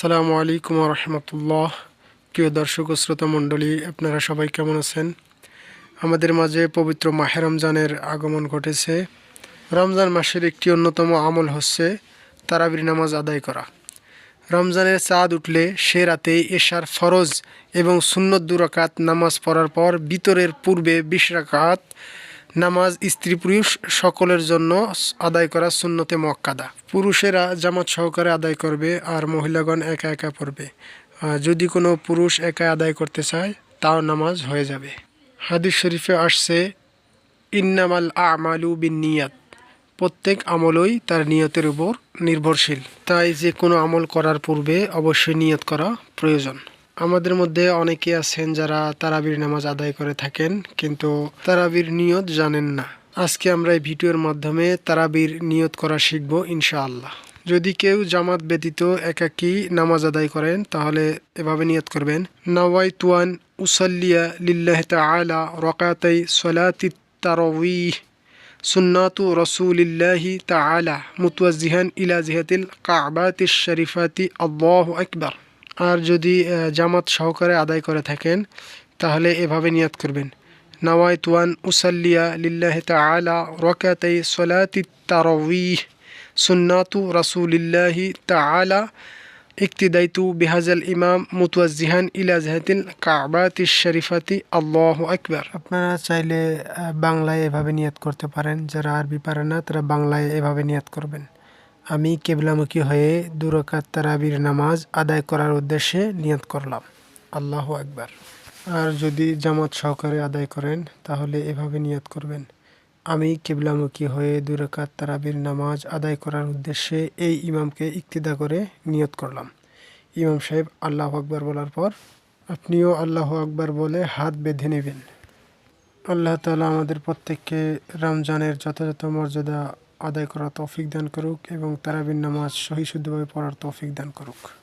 আসসালামু আলাইকুম রহমতুল্লাহ। প্রিয় দর্শক ও শ্রোতা মণ্ডলী, আপনারা সবাই কেমন আছেন? আমাদের মাঝে পবিত্র মাহে রমজানের আগমন ঘটেছে। রমজান মাসের একটি অন্যতম আমল হচ্ছে তারাবির নামাজ আদায় করা। রমজানের চাঁদ উঠলে সে রাতে এশার ফরজ এবং সুন্নত দুরাকাত নামাজ পড়ার পর বিতরের পূর্বে বিশ রাকাত নামাজ স্ত্রী পুরুষ সকলের জন্য আদায় করা সুন্নতে মক্কাদা পুরুষেরা জামাত সহকারে আদায় করবে আর মহিলাগণ একা একা পড়বে। যদি কোনো পুরুষ একা আদায় করতে চায়, তাও নামাজ হয়ে যাবে। হাদিস শরীফে আসছে, ইন্নামাল আমালু বিন নিয়াত প্রত্যেক আমলই তার নিয়তের উপর নির্ভরশীল। তাই যে কোনো আমল করার পূর্বে অবশ্যই নিয়ত করা প্রয়োজন। আমাদের মধ্যে অনেকে আছেন যারা তারাবির নামাজ আদায় করে থাকেন, কিন্তু তারাবির নিয়ত জানেন না। আজকে আমরা এই ভিডিওর মাধ্যমে তারাবির নিয়ত করা শিখব ইনশাআল্লাহ। যদি কেউ জামাত ব্যতীত একাকী নামাজ আদায় করেন, তাহলে এভাবে নিয়ত করবেন নওয়াই তুয়ান উসাল্লিয়া লিল্লাহ তাআলা রকাতাই সলাতি তারাউইহ সুন্নাতু রসুলিল্লাহি তাআলা মুতওয়াজ্জিহান ইলা জিহাতিল কাবাতিশ শরীফাতি আল্লাহু আকবার। আর যদি জামাত সহকারে আদায় করে থাকেন, তাহলে এভাবে নিয়াত করবেন। নওয়াই তুয়ান উসাল্লিয়া লিল্লাহ তাআলা রকাতাই সলাতি তারাউইহ সুন্নাতু রসুলিল্লাহি তাআলা ইকতিদাইতু বিহাজাল ইমাম মুতওয়াজ্জিহান ইলা জাহাতিল কাবাতি শরীফাতি আল্লাহ আকবার। আপনারা চাইলে বাংলায় এভাবে নিয়াত করতে পারেন। যারা আরবি পারে না, তারা বাংলায় এভাবে নিয়াত করবেন। আমি কেবলামুখী হয়ে দুরকাত তারাবির নামাজ আদায় করার উদ্দেশ্যে নিয়ত করলাম। আল্লাহ আকবার। আর যদি জামাত সহকারে আদায় করেন, তাহলে এভাবে নিয়ত করবেন। আমি কেবলামুখী হয়ে দুরাকাত তারাবির নামাজ আদায় করার উদ্দেশ্যে এই ইমামকে ইক্তিদা করে নিয়ত করলাম। ইমাম সাহেব, আল্লাহ আকবার বলার পর, আপনিও আল্লাহ আকবার বলে হাত বেঁধে নেবেন। আল্লাহ তালা আমাদের প্রত্যেককে রমজানের যথাযথ মর্যাদা আদায় করার তৌফিক দান করুক এবং তারাবিন নামাজ সহি শুদ্ধভাবে পড়ার তৌফিক দান করুক।